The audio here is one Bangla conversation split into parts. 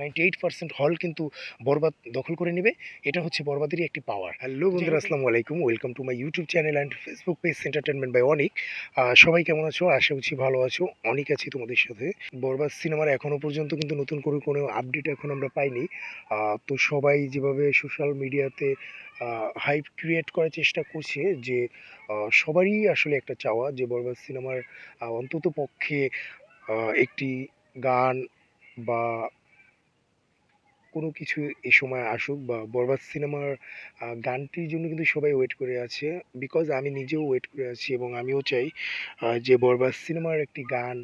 নাইনটি এইট পার্সেন্ট হল কিন্তু বরবাদ দখল করে নেবে। এটা হচ্ছে বরবাদেরই একটি পাওয়ার হ্যালো বন্ধুরা আসসালামু আলাইকুম। Welcome to my YouTube channel and Facebook page entertainment by Anik সবাই কেমন আছো? আশা করছি ভালো আছো। অনেক আছি তোমাদের সাথে। বরবাদ সিনেমার এখনও পর্যন্ত কিন্তু নতুন করে কোনো আপডেট এখন আমরা পাইনি। তো সবাই যেভাবে সোশ্যাল মিডিয়াতে হাইপ ক্রিয়েট করার চেষ্টা করছে যে সবারই আসলে একটা চাওয়া যে বরবাদ সিনেমার অন্তত পক্ষে একটি গান বা কোনো কিছু এ সময় আসুক বা বরবাদ সিনেমার গানটির জন্য কিন্তু সবাই ওয়েট করে আছে। বিকজ আমি নিজেও ওয়েট করে আছি এবং আমিও চাই যে বরবাদ সিনেমার একটি গান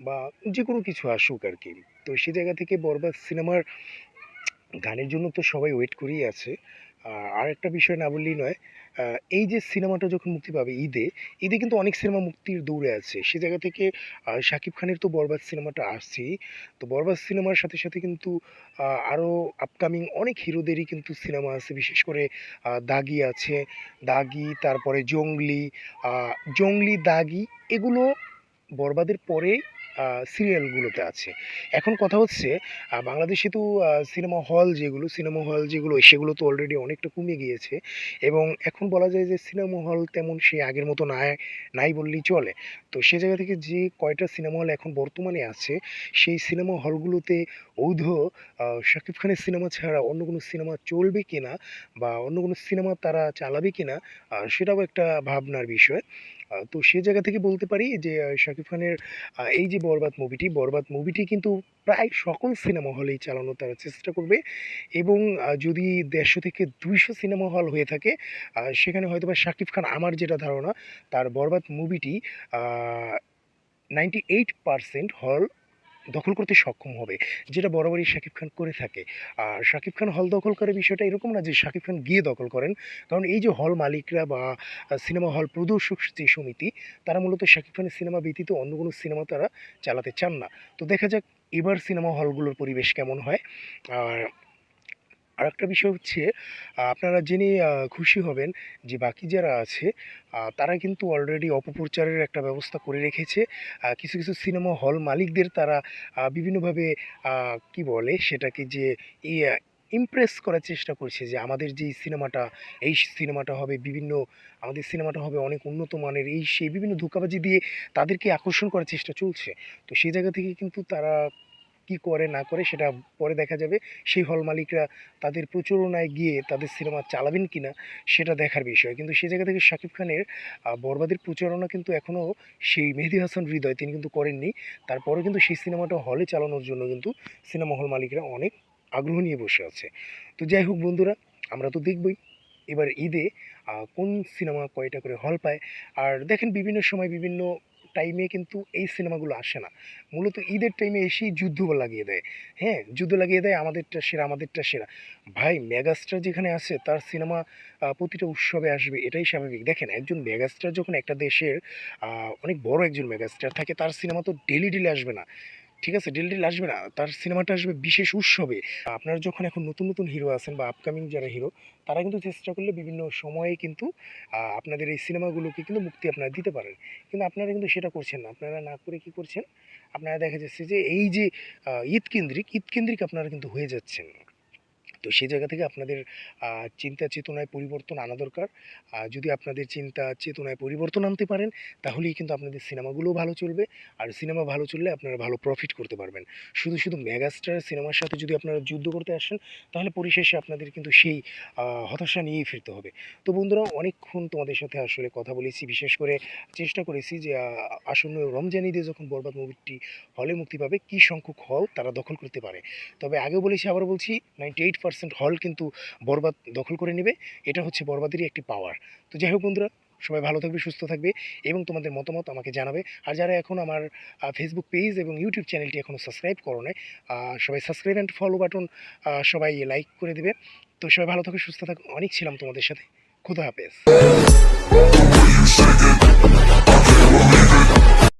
বা যে কোনো কিছু আসুক আর কি তো সে জায়গা থেকে বরবাদ সিনেমার গানের জন্য তো সবাই ওয়েট করেই আছে। আর একটা বিষয় না বললেই নয় এই যে সিনেমাটা যখন মুক্তি পাবে ঈদে ঈদে কিন্তু অনেক সিনেমা মুক্তির দৌড়ে আছে। সে জায়গা থেকে শাকিব খানের তো বরবাদ সিনেমাটা আসছেই। তো বরবাদ সিনেমার সাথে সাথে কিন্তু আরও আপকামিং অনেক হিরোদেরই কিন্তু সিনেমা আছে। বিশেষ করে দাগি আছে। দাগি, তারপরে জঙ্গলি জঙ্গলি দাগি, এগুলো বরবাদের পরে সিরিয়ালগুলোতে আছে। এখন কথা হচ্ছে বাংলাদেশে তো সিনেমা হল যেগুলো, সিনেমা হল যেগুলো, সেগুলো তো অলরেডি অনেকটা কমে গিয়েছে এবং এখন বলা যায় যে সিনেমা হল তেমন সে আগের মতো নাই নাই বললেই চলে। তো সে জায়গা থেকে যে কয়টা সিনেমা হল এখন বর্তমানে আছে, সেই সিনেমা হলগুলোতে ঔধ শাকিব খানের সিনেমা ছাড়া অন্য কোনো সিনেমা চলবে কিনা বা অন্য কোনো সিনেমা তারা চালাবে কিনা সেটাও একটা ভাবনার বিষয়। তো সে জায়গা থেকে বলতে পারি যে শাকিব খানের এই যে বরবাদ মুভিটি বরবাদ মুভিটি কিন্তু প্রায় সকল সিনেমা হলেই চালানোর তারা চেষ্টা করবে এবং যদি দেড়শো থেকে দুইশো সিনেমা হল হয়ে থাকে সেখানে হয়তো বা শাকিব খান আমার যেটা ধারণা, তার বরবাদ মুভিটি নাইনটি এইট পারসেন্ট হল দখল করতে সক্ষম হবে, যেটা বরাবরই শাকিব খান করে থাকে। আর শাকিব খান হল দখল করে বিষয়টা এরকম না যে শাকিব খান গিয়ে দখল করেন। কারণ এই যে হল মালিকরা বা সিনেমা হল প্রদর্শক যে সমিতি, তারা মূলত শাকিব খানের সিনেমা ব্যতীত অন্য কোনো সিনেমা তারা চালাতে চান না। তো দেখা যাক এবার সিনেমা হলগুলোর পরিবেশ কেমন হয়। আর আরেকটা বিষয় হচ্ছে আপনারা জেনে খুশি হবেন যে বাকি যারা আছে তারা কিন্তু অলরেডি অপপ্রচারের একটা ব্যবস্থা করে রেখেছে। কিছু কিছু সিনেমা হল মালিকদের তারা বিভিন্নভাবে কি বলে সেটাকে যে ইমপ্রেস করার চেষ্টা করছে যে আমাদের যে সিনেমাটা, এই সিনেমাটা হবে বিভিন্ন, আমাদের সিনেমাটা হবে অনেক উন্নত মানের, এই সেই বিভিন্ন ধোঁকাবাজি দিয়ে তাদেরকে আকর্ষণ করার চেষ্টা চলছে। তো সেই জায়গা থেকে কিন্তু তারা কি করে, না করে সেটা পরে দেখা যাবে। সেই হল মালিকরা তাদের প্রচারণায় গিয়ে তাদের সিনেমা চালাবেন কি না সেটা দেখার বিষয়। কিন্তু সে জায়গা থেকে শাকিব খানের বরবাদের প্রচারণা কিন্তু এখনও সেই মেহেদি হাসান হৃদয় তিনি কিন্তু করেননি। তারপরে কিন্তু সেই সিনেমাটা হলে চালানোর জন্য কিন্তু সিনেমা হল মালিকরা অনেক আগ্রহ নিয়ে বসে আছে। তো যাই হোক বন্ধুরা, আমরা তো দেখবই। এবার ঈদে কোন সিনেমা কয়টা করে হল পায়? আর দেখেন বিভিন্ন সময় বিভিন্ন টাইমে কিন্তু এই সিনেমাগুলো আসে না। মূলত ঈদের টাইমে এসেই যুদ্ধ লাগিয়ে দেয়। হ্যাঁ যুদ্ধ লাগিয়ে দেয় আমাদেরটা সেরা আমাদেরটা সেরা। ভাই মেগাস্টার যেখানে আছে, তার সিনেমা প্রতিটা উৎসবে আসবে, এটাই স্বাভাবিক। দেখেন, একজন মেগাস্টার যখন একটা দেশের অনেক বড় একজন মেগাস্টার থাকে, তার সিনেমা তো ডেলি ডেলি আসবে না। ঠিক আছে ডেলি ডেলি আসবে না, তার সিনেমাটা আসবে বিশেষ উৎসবে। আপনার যখন এখন নতুন নতুন হিরো আছেন বা আপকামিং যারা হিরো তারা কিন্তু চেষ্টা করলে বিভিন্ন সময়ে কিন্তু আপনাদের এই সিনেমাগুলোকে কিন্তু মুক্তি আপনারা দিতে পারেন। কিন্তু আপনারা কিন্তু সেটা করছেন না। আপনারা না করে কি করছেন? আপনারা দেখা যাচ্ছে যে এই যে ঈদকেন্দ্রিক ঈদকেন্দ্রিক ঈদ কেন্দ্রিক আপনারা কিন্তু হয়ে যাচ্ছেন। তো সেই জায়গা থেকে আপনাদের চিন্তা চেতনায় পরিবর্তন আনা দরকার। যদি আপনাদের চিন্তা চেতনায় পরিবর্তন আনতে পারেন, তাহলেই কিন্তু আপনাদের সিনেমাগুলোও ভালো চলবে। আর সিনেমা ভালো চললে আপনারা ভালো প্রফিট করতে পারবেন। শুধু শুধু মেগাস্টার সিনেমার সাথে যদি আপনারা যুদ্ধ করতে আসেন, তাহলে পরিশেষে আপনাদের কিন্তু সেই হতাশা নিয়েই ফিরতে হবে। তো বন্ধুরা, অনেকক্ষণ তোমাদের সাথে আসলে কথা বলেছি। বিশেষ করে চেষ্টা করেছি যে আসন্ন রমজান ঈদে যখন বরবাদ মুভিটি হলে মুক্তি পাবে, কী সংখ্যক হল তারা দখল করতে পারে। তবে আগে বলেছি আবার বলছি নাইনটি এইট পার্সেন্ট হল কিন্তু বরবাদ দখল করে নেবে। এটা হচ্ছে বরবাদেরই একটি পাওয়ার তো যাই হোক বন্ধুরা, সবাই ভালো থাকবে, সুস্থ থাকবে এবং তোমাদের মতামত আমাকে জানাবে। আর যারা এখন আমার ফেসবুক পেজ এবং ইউটিউব চ্যানেলটি এখনও সাবস্ক্রাইব করো নাই সবাই সাবস্ক্রাইব অ্যান্ড ফলো বাটন সবাই লাইক করে দেবে। তো সবাই ভালো থাকবে সুস্থ থাকবে অনেক ছিলাম তোমাদের সাথে। খুদা হাফেজ।